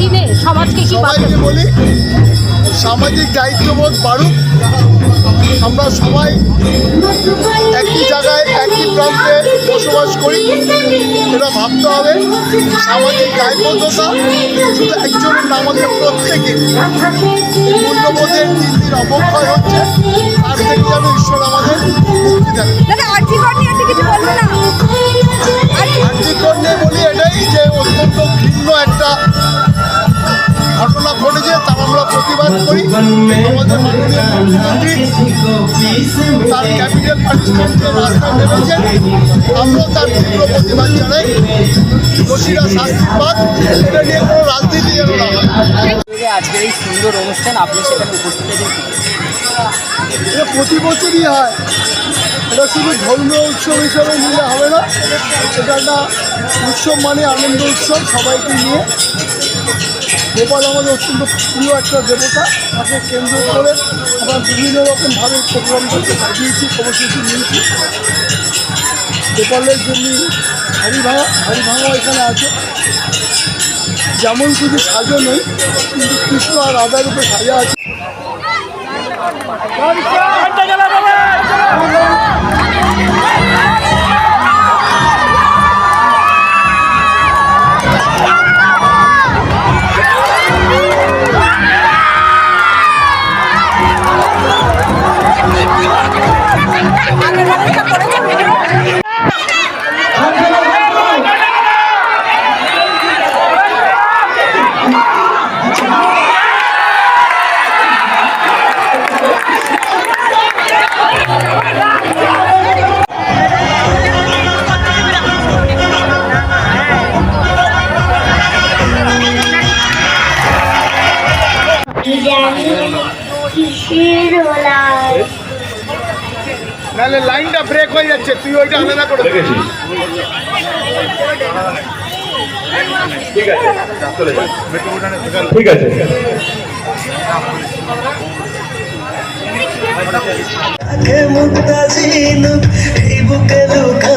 দিনে সমাজকে কি সবাইকে বলি সামাজিক দায়িত্ববোধ বাড়ুক। আমরা সবাই একই জায়গায় একই প্রান্তে বসবাস করি। এটা ভাবতে হবে। সামাজিক দায়বদ্ধতা শুধু একজনের না আমাদের প্রত্যেকে মূল্যবোধের দিন দিন অবক্ষয় হচ্ছে। তার থেকে যেন ঈশ্বর আমাদের মুক্তি দেন। দাদা আর্থিকর নিয়ে বলি এটাই যে অত্যন্ত ভিন্ন একটা তার ক্যাপিটাল পানিশমেন্টে রাস্তায় নেমেছেন নিয়ে কোনো রাজনীতি যেন না হয় আজকের এই সুন্দর অনুষ্ঠান আপনি সেখানে উপস্থিত প্রতি বছরই হয়। এটা শুধু ধর্মীয় উৎসব হিসাবে নিলে হবে না, এটা একটা উৎসব মানে আনন্দ উৎসব সবাইকে নিয়ে। গোপাল আমাদের অত্যন্ত প্রিয় একটা দেবতা, তাকে কেন্দ্র করে আমরা বিভিন্ন রকমভাবে প্রোগ্রাম করতে সাজিয়েছি, কর্মসূচি নিয়েছি। গোপালের জন্য হাড়ি ভাঙা হাড়ি ভাঙা এখানে আছে। যেমন শুধু সাজো নেই, কিন্তু কৃষ্ণ আর রাধার উপরে সাজা আছে। Vamos lá, নাহলে লাইনটা ব্রেক হয়ে যাচ্ছে তুই ওইটা আলাদা করে ঠিক আছে ঠিক আছে। মুক্তা